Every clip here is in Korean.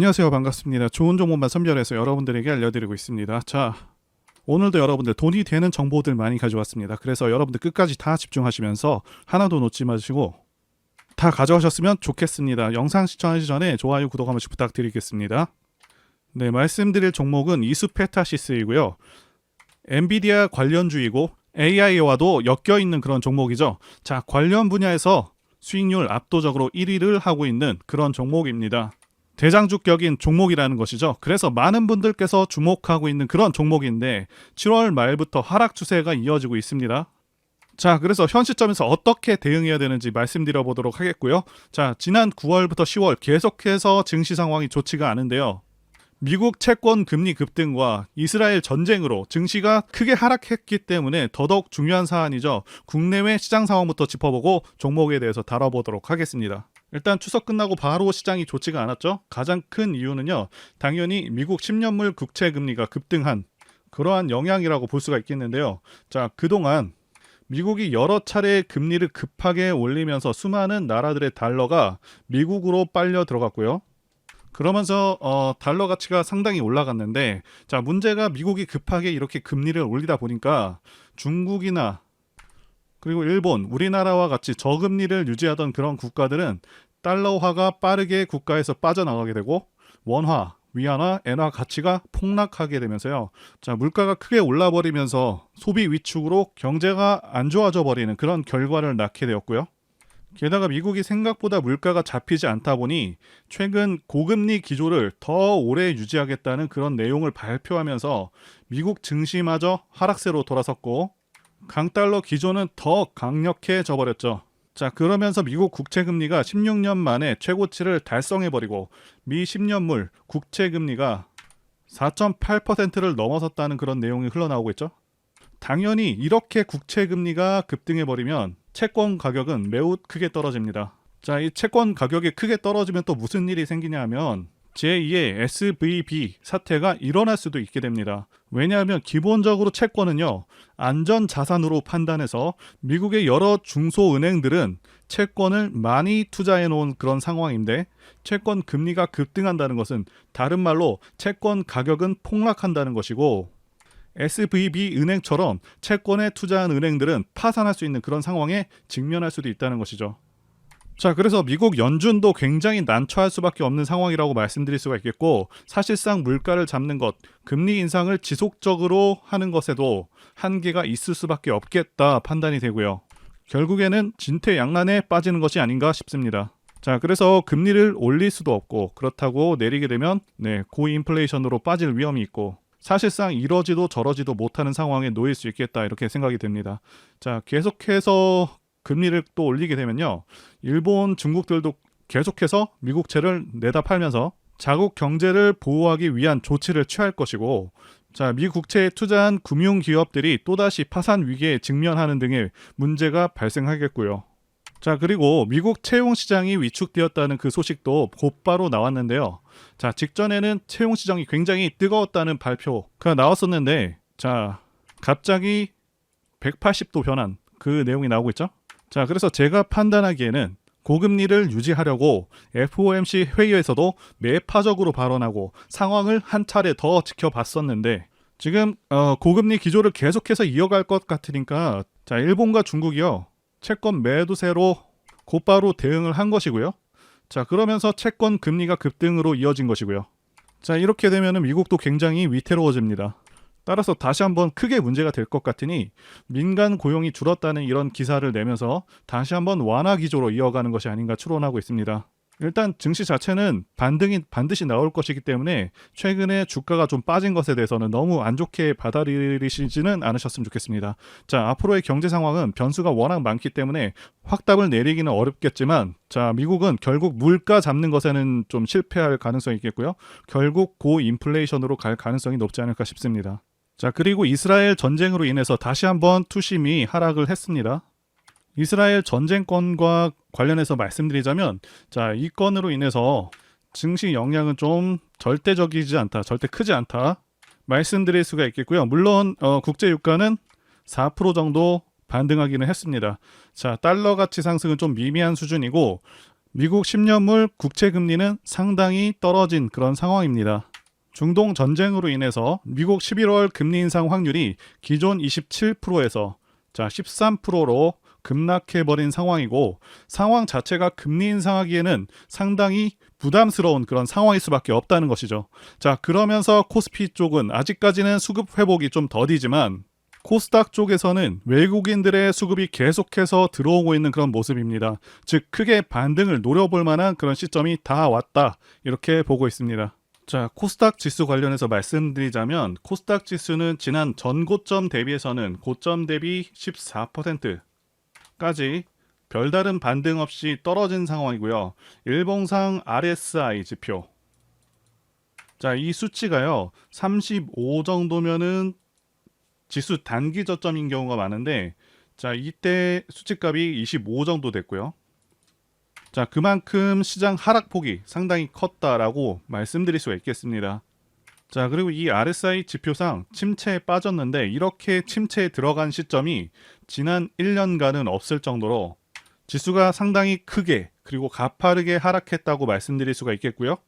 안녕하세요. 반갑습니다. 좋은 정보만 선별해서 여러분들에게 알려드리고 있습니다. 자, 오늘도 여러분들 돈이 되는 정보들 많이 가져왔습니다. 그래서 여러분들 끝까지 다 집중하시면서 하나도 놓지 마시고 다 가져가셨으면 좋겠습니다. 영상 시청하기 전에 좋아요, 구독 한 번씩 부탁드리겠습니다. 네, 말씀드릴 종목은 이수페타시스이고요. 엔비디아 관련주이고 AI와도 엮여 있는 그런 종목이죠. 자, 관련 분야에서 수익률 압도적으로 1위를 하고 있는 그런 종목입니다. 대장주격인 종목이라는 것이죠. 그래서 많은 분들께서 주목하고 있는 그런 종목인데 7월 말부터 하락 추세가 이어지고 있습니다. 자, 그래서 현 시점에서 어떻게 대응해야 되는지 말씀드려 보도록 하겠고요. 자, 지난 9월부터 10월 계속해서 증시 상황이 좋지가 않은데요. 미국 채권 금리 급등과 이스라엘 전쟁으로 증시가 크게 하락했기 때문에 더더욱 중요한 사안이죠. 국내외 시장 상황부터 짚어보고 종목에 대해서 다뤄보도록 하겠습니다. 일단 추석 끝나고 바로 시장이 좋지가 않았죠. 가장 큰 이유는요. 당연히 미국 10년물 국채 금리가 급등한 그러한 영향이라고 볼 수가 있겠는데요. 자, 그동안 미국이 여러 차례 금리를 급하게 올리면서 수많은 나라들의 달러가 미국으로 빨려 들어갔고요. 그러면서 어, 달러 가치가 상당히 올라갔는데 자 문제가 미국이 급하게 이렇게 금리를 올리다 보니까 중국이나 그리고 일본, 우리나라와 같이 저금리를 유지하던 그런 국가들은 달러화가 빠르게 국가에서 빠져나가게 되고 원화, 위안화, 엔화 가치가 폭락하게 되면서요. 자, 물가가 크게 올라 버리면서 소비 위축으로 경제가 안 좋아져 버리는 그런 결과를 낳게 되었고요. 게다가 미국이 생각보다 물가가 잡히지 않다 보니 최근 고금리 기조를 더 오래 유지하겠다는 그런 내용을 발표하면서 미국 증시마저 하락세로 돌아섰고 강달러 기조는 더 강력해져 버렸죠. 자, 그러면서 미국 국채 금리가 16년 만에 최고치를 달성해 버리고 미 10년물 국채 금리가 4.8%를 넘어섰다는 그런 내용이 흘러나오고 있죠. 당연히 이렇게 국채 금리가 급등해 버리면 채권 가격은 매우 크게 떨어집니다. 자, 이 채권 가격이 크게 떨어지면 또 무슨 일이 생기냐 하면 제2의 SVB 사태가 일어날 수도 있게 됩니다. 왜냐하면 기본적으로 채권은요, 안전 자산으로 판단해서 미국의 여러 중소은행들은 채권을 많이 투자해 놓은 그런 상황인데 채권 금리가 급등한다는 것은 다른 말로 채권 가격은 폭락한다는 것이고 SVB 은행처럼 채권에 투자한 은행들은 파산할 수 있는 그런 상황에 직면할 수도 있다는 것이죠. 자, 그래서 미국 연준도 굉장히 난처할 수밖에 없는 상황이라고 말씀드릴 수가 있겠고, 사실상 물가를 잡는 것, 금리 인상을 지속적으로 하는 것에도 한계가 있을 수밖에 없겠다 판단이 되고요. 결국에는 진퇴양난에 빠지는 것이 아닌가 싶습니다. 자, 그래서 금리를 올릴 수도 없고, 그렇다고 내리게 되면, 네, 고인플레이션으로 빠질 위험이 있고, 사실상 이러지도 저러지도 못하는 상황에 놓일 수 있겠다 이렇게 생각이 됩니다. 자, 계속해서 금리를 또 올리게 되면요. 일본, 중국들도 계속해서 미국채를 내다 팔면서 자국 경제를 보호하기 위한 조치를 취할 것이고 자, 미 국채에 투자한 금융 기업들이 또다시 파산 위기에 직면하는 등의 문제가 발생하겠고요. 자, 그리고 미국 채용 시장이 위축되었다는 그 소식도 곧바로 나왔는데요. 자, 직전에는 채용 시장이 굉장히 뜨거웠다는 발표가 나왔었는데, 자, 갑자기 180도 변한 그 내용이 나오고 있죠. 자, 그래서 제가 판단하기에는 고금리를 유지하려고 FOMC 회의에서도 매파적으로 발언하고 상황을 한 차례 더 지켜봤었는데 지금 어, 고금리 기조를 계속해서 이어갈 것 같으니까 자 일본과 중국이요 채권 매도세로 곧바로 대응을 한 것이고요. 자 그러면서 채권 금리가 급등으로 이어진 것이고요. 자 이렇게 되면 미국도 굉장히 위태로워집니다. 따라서 다시 한번 크게 문제가 될 것 같으니 민간 고용이 줄었다는 이런 기사를 내면서 다시 한번 완화 기조로 이어가는 것이 아닌가 추론하고 있습니다. 일단 증시 자체는 반등이 반드시 나올 것이기 때문에 최근에 주가가 좀 빠진 것에 대해서는 너무 안 좋게 받아들이시지는 않으셨으면 좋겠습니다. 자, 앞으로의 경제 상황은 변수가 워낙 많기 때문에 확답을 내리기는 어렵겠지만 자, 미국은 결국 물가 잡는 것에는 좀 실패할 가능성이 있겠고요. 결국 고인플레이션으로 갈 가능성이 높지 않을까 싶습니다. 자, 그리고 이스라엘 전쟁으로 인해서 다시 한번 투심이 하락을 했습니다. 이스라엘 전쟁권과 관련해서 말씀드리자면 자, 이 건으로 인해서 증시 영향은 좀 절대적이지 않다. 절대 크지 않다. 말씀드릴 수가 있겠고요. 물론 어, 국제 유가는 4% 정도 반등하기는 했습니다. 자, 달러 가치 상승은 좀 미미한 수준이고 미국 10년물 국채 금리는 상당히 떨어진 그런 상황입니다. 중동 전쟁으로 인해서 미국 11월 금리 인상 확률이 기존 27%에서 자 13%로 급락해 버린 상황이고 상황 자체가 금리 인상하기에는 상당히 부담스러운 그런 상황일 수밖에 없다는 것이죠. 자, 그러면서 코스피 쪽은 아직까지는 수급 회복이 좀 더디지만 코스닥 쪽에서는 외국인들의 수급이 계속해서 들어오고 있는 그런 모습입니다. 즉 크게 반등을 노려볼 만한 그런 시점이 다 왔다. 이렇게 보고 있습니다. 자, 코스닥 지수 관련해서 말씀드리자면 코스닥 지수는 지난 전고점 대비해서는 고점 대비 14%까지 별다른 반등 없이 떨어진 상황이고요. 일봉상 RSI 지표. 자, 이 수치가요. 35 정도면은 지수 단기 저점인 경우가 많은데 자, 이때 수치값이 25 정도 됐고요. 자, 그만큼 시장 하락폭이 상당히 컸다라고 말씀드릴 수가 있겠습니다. 자, 그리고 이 RSI 지표상 침체에 빠졌는데 이렇게 침체에 들어간 시점이 지난 1년간은 없을 정도로 지수가 상당히 크게 그리고 가파르게 하락했다고 말씀드릴 수가 있겠고요.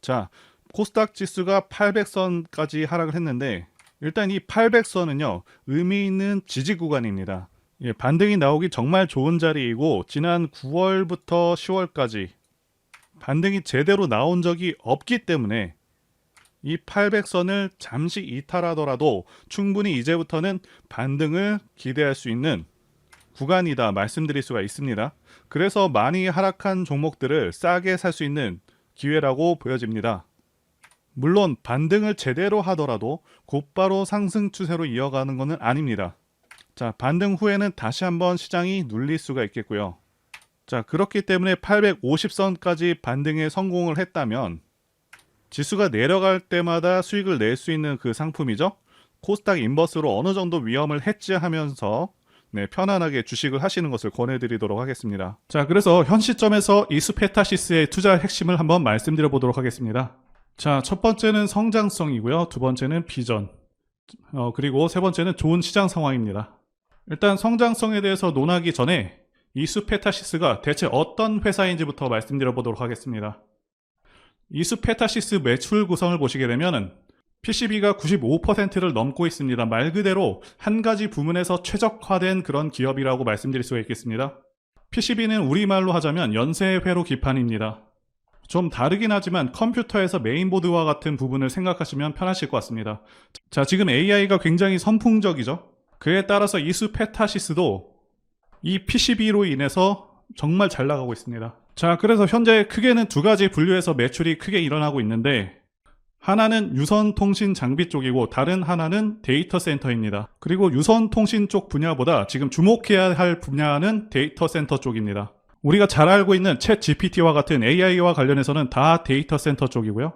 자, 코스닥 지수가 800선까지 하락을 했는데 일단 이 800선은요 의미 있는 지지 구간입니다. 예, 반등이 나오기 정말 좋은 자리이고 지난 9월부터 10월까지 반등이 제대로 나온 적이 없기 때문에 이 800선을 잠시 이탈하더라도 충분히 이제부터는 반등을 기대할 수 있는 구간이다 말씀드릴 수가 있습니다. 그래서 많이 하락한 종목들을 싸게 살 수 있는 기회라고 보여집니다. 물론 반등을 제대로 하더라도 곧바로 상승 추세로 이어가는 것은 아닙니다. 자, 반등 후에는 다시 한번 시장이 눌릴 수가 있겠고요. 자, 그렇기 때문에 850선까지 반등에 성공을 했다면 지수가 내려갈 때마다 수익을 낼 수 있는 그 상품이죠. 코스닥 인버스로 어느 정도 위험을 해지하면서 네, 편안하게 주식을 하시는 것을 권해드리도록 하겠습니다. 자, 그래서 현 시점에서 이수페타시스의 투자 핵심을 한번 말씀드려 보도록 하겠습니다. 자, 첫 번째는 성장성이고요. 두 번째는 비전. 어, 그리고 세 번째는 좋은 시장 상황입니다. 일단 성장성에 대해서 논하기 전에 이수페타시스가 대체 어떤 회사인지부터 말씀드려 보도록 하겠습니다. 이수페타시스 매출 구성을 보시게 되면은 PCB가 95%를 넘고 있습니다. 말 그대로 한 가지 부문에서 최적화된 그런 기업이라고 말씀드릴 수가 있겠습니다. PCB는 우리말로 하자면 연쇄회로 기판입니다. 좀 다르긴 하지만 컴퓨터에서 메인보드와 같은 부분을 생각하시면 편하실 것 같습니다. 자, 지금 AI가 굉장히 선풍적이죠? 그에 따라서 이수 페타시스도 이 PCB로 인해서 정말 잘 나가고 있습니다. 자, 그래서 현재 크게는 두 가지 분류에서 매출이 크게 일어나고 있는데 하나는 유선 통신 장비 쪽이고 다른 하나는 데이터 센터입니다. 그리고 유선 통신 쪽 분야보다 지금 주목해야 할 분야는 데이터 센터 쪽입니다. 우리가 잘 알고 있는 챗 GPT와 같은 AI와 관련해서는 다 데이터 센터 쪽이고요.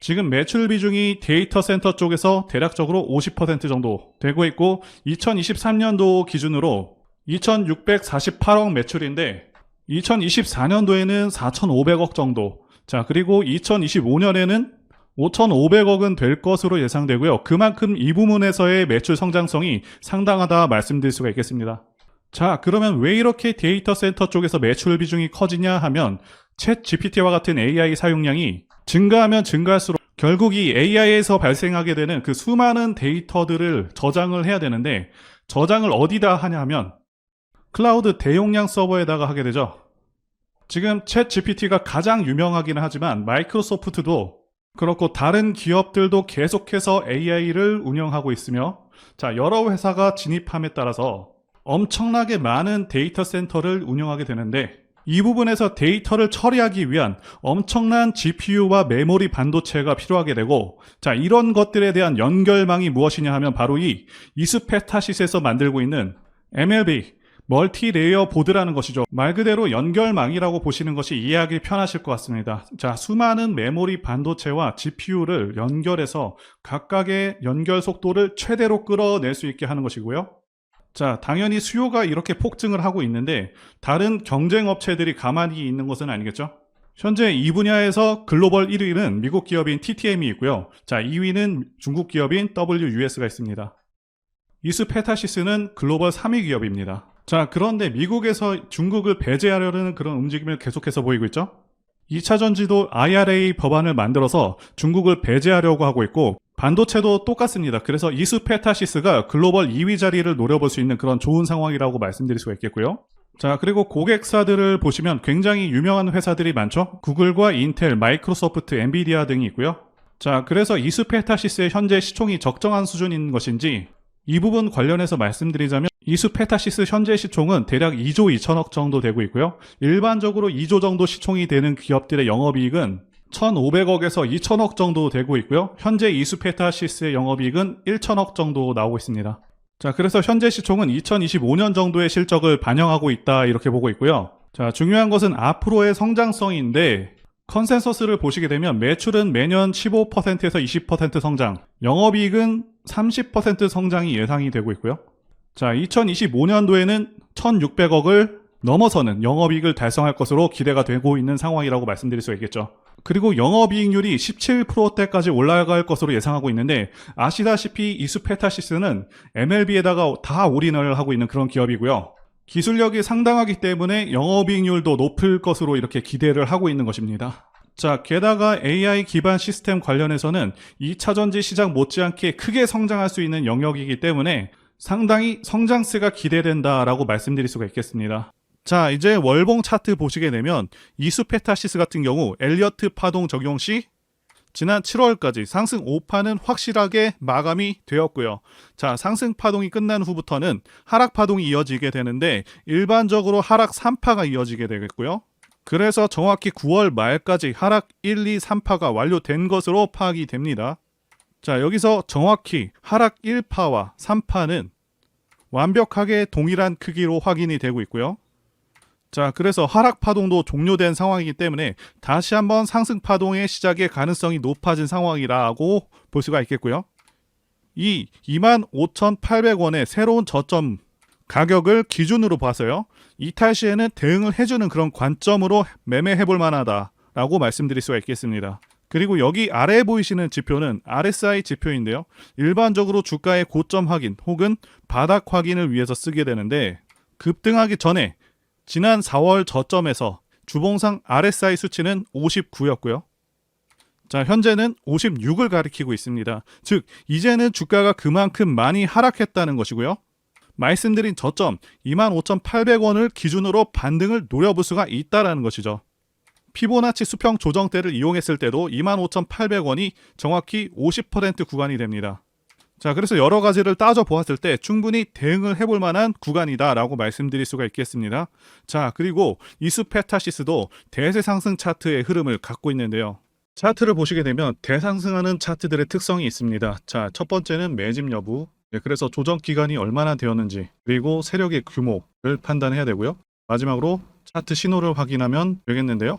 지금 매출 비중이 데이터 센터 쪽에서 대략적으로 50% 정도 되고 있고 2023년도 기준으로 2648억 매출인데 2024년도에는 4,500억 정도. 자, 그리고 2025년에는 5,500억은 될 것으로 예상되고요. 그만큼 이 부문에서의 매출 성장성이 상당하다 말씀드릴 수가 있겠습니다. 자, 그러면 왜 이렇게 데이터 센터 쪽에서 매출 비중이 커지냐 하면 챗 GPT와 같은 AI 사용량이 증가하면 증가할수록 결국 이 AI에서 발생하게 되는 그 수많은 데이터들을 저장을 해야 되는데 저장을 어디다 하냐 하면 클라우드 대용량 서버에다가 하게 되죠. 지금 챗 GPT가 가장 유명하기는 하지만 마이크로소프트도 그렇고 다른 기업들도 계속해서 AI를 운영하고 있으며 자, 여러 회사가 진입함에 따라서 엄청나게 많은 데이터 센터를 운영하게 되는데 이 부분에서 데이터를 처리하기 위한 엄청난 GPU와 메모리 반도체가 필요하게 되고 자 이런 것들에 대한 연결망이 무엇이냐 하면 바로 이 이스페타시스에서 만들고 있는 MLB 멀티 레이어 보드라는 것이죠. 말 그대로 연결망이라고 보시는 것이 이해하기 편하실 것 같습니다. 자, 수많은 메모리 반도체와 GPU를 연결해서 각각의 연결 속도를 최대로 끌어낼 수 있게 하는 것이고요. 자, 당연히 수요가 이렇게 폭증을 하고 있는데 다른 경쟁 업체들이 가만히 있는 것은 아니겠죠? 현재 이 분야에서 글로벌 1위는 미국 기업인 TTM이 있고요. 자, 2위는 중국 기업인 WUS가 있습니다. 이스페타시스는 글로벌 3위 기업입니다. 자, 그런데 미국에서 중국을 배제하려는 그런 움직임을 계속해서 보이고 있죠? 2차 전지도 IRA 법안을 만들어서 중국을 배제하려고 하고 있고 반도체도 똑같습니다. 그래서 이스페타시스가 글로벌 2위 자리를 노려볼 수 있는 그런 좋은 상황이라고 말씀드릴 수가 있겠고요. 자, 그리고 고객사들을 보시면 굉장히 유명한 회사들이 많죠. 구글과 인텔, 마이크로소프트, 엔비디아 등이 있고요. 자, 그래서 이스페타시스의 현재 시총이 적정한 수준인 것인지 이 부분 관련해서 말씀드리자면 이스페타시스 현재 시총은 대략 2조 2천억 정도 되고 있고요. 일반적으로 2조 정도 시총이 되는 기업들의 영업이익은 1,500억에서 2천억 정도 되고 있고요. 현재 이스페타시스의 영업이익은 1천억 정도 나오고 있습니다. 자, 그래서 현재 시총은 2025년 정도의 실적을 반영하고 있다 이렇게 보고 있고요. 자, 중요한 것은 앞으로의 성장성인데 컨센서스를 보시게 되면 매출은 매년 15%에서 20% 성장, 영업이익은 30% 성장이 예상이 되고 있고요. 자, 2025년도에는 1,600억을 넘어서는 영업이익을 달성할 것으로 기대가 되고 있는 상황이라고 말씀드릴 수 있겠죠. 그리고 영업이익률이 17%대까지 올라갈 것으로 예상하고 있는데 아시다시피 이스페타시스는 MLB에다가 다 올인을 하고 있는 그런 기업이고요. 기술력이 상당하기 때문에 영업이익률도 높을 것으로 이렇게 기대를 하고 있는 것입니다. 자, 게다가 AI 기반 시스템 관련해서는 2차 전지 시장 못지않게 크게 성장할 수 있는 영역이기 때문에 상당히 성장세가 기대된다라고 말씀드릴 수가 있겠습니다. 자, 이제 월봉 차트 보시게 되면 이수페타시스 같은 경우 엘리어트 파동 적용 시 지난 7월까지 상승 5파는 확실하게 마감이 되었고요. 자, 상승 파동이 끝난 후부터는 하락 파동이 이어지게 되는데 일반적으로 하락 3파가 이어지게 되겠고요. 그래서 정확히 9월 말까지 하락 1, 2, 3파가 완료된 것으로 파악이 됩니다. 자, 여기서 정확히 하락 1파와 3파는 완벽하게 동일한 크기로 확인이 되고 있고요. 자, 그래서 하락 파동도 종료된 상황이기 때문에 다시 한번 상승 파동의 시작의 가능성이 높아진 상황이라고 볼 수가 있겠고요. 이 25,800원의 새로운 저점 가격을 기준으로 봐서요. 이탈 시에는 대응을 해주는 그런 관점으로 매매해 볼 만하다라고 말씀드릴 수가 있겠습니다. 그리고 여기 아래에 보이시는 지표는 RSI 지표인데요. 일반적으로 주가의 고점 확인 혹은 바닥 확인을 위해서 쓰게 되는데 급등하기 전에 지난 4월 저점에서 주봉상 RSI 수치는 59였고요. 자, 현재는 56을 가리키고 있습니다. 즉, 이제는 주가가 그만큼 많이 하락했다는 것이고요. 말씀드린 저점 25,800원을 기준으로 반등을 노려볼 수가 있다라는 것이죠. 피보나치 수평 조정대를 이용했을 때도 25,800원이 정확히 50% 구간이 됩니다. 자, 그래서 여러 가지를 따져 보았을 때 충분히 대응을 해볼 만한 구간이다라고 말씀드릴 수가 있겠습니다. 자, 그리고 이스페타시스도 대세 상승 차트의 흐름을 갖고 있는데요. 차트를 보시게 되면 대상승하는 차트들의 특성이 있습니다. 자, 첫 번째는 매집 여부. 네, 그래서 조정 기간이 얼마나 되었는지, 그리고 세력의 규모를 판단해야 되고요. 마지막으로 차트 신호를 확인하면 되겠는데요.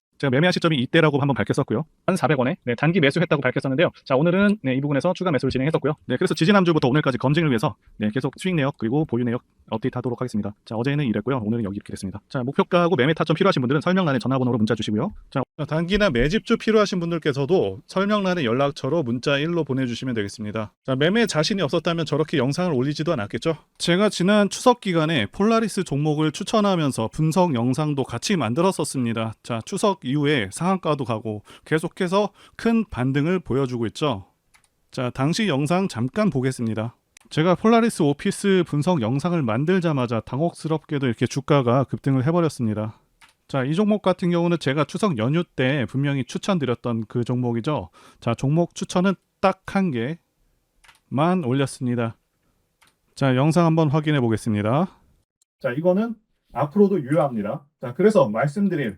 제가 매매한 시점이 이때라고 한번 밝혔었고요. 한 400원에 단기 매수했다고 밝혔었는데요. 자 오늘은 네, 이 부분에서 추가 매수를 진행했었고요. 네, 그래서 지지난주부터 오늘까지 검증을 위해서 네, 계속 수익 내역 그리고 보유 내역 업데이트하도록 하겠습니다. 자 어제는 이랬고요. 오늘은 여기 이렇게 됐습니다. 자 목표가하고 매매 타점 필요하신 분들은 설명란에 전화번호로 문자 주시고요. 자 단기나 매집주 필요하신 분들께서도 설명란에 연락처로 문자 1로 보내주시면 되겠습니다. 자 매매 자신이 없었다면 저렇게 영상을 올리지도 않았겠죠? 제가 지난 추석 기간에 폴라리스 종목을 추천하면서 분석 영상도 같이 만들었었습니다. 자 추석 이후에 상한가도 가고 계속해서 큰 반등을 보여주고 있죠. 자 당시 영상 잠깐 보겠습니다. 제가 폴라리스 오피스 분석 영상을 만들자마자 당혹스럽게도 이렇게 주가가 급등을 해버렸습니다. 자, 이 종목 같은 경우는 제가 추석 연휴 때 분명히 추천드렸던 그 종목이죠. 자, 종목 추천은 딱 한 개만 올렸습니다. 자, 영상 한번 확인해 보겠습니다. 자, 이거는 앞으로도 유효합니다. 자, 그래서 말씀드린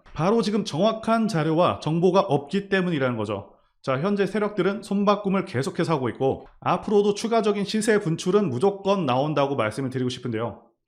바로 지금 정확한 자료와 정보가 없기 때문이라는 거죠. 자, 현재 세력들은 손바꿈을 계속해서 하고 있고 앞으로도 추가적인 시세 분출은 무조건 나온다고 말씀을 드리고 싶은데요.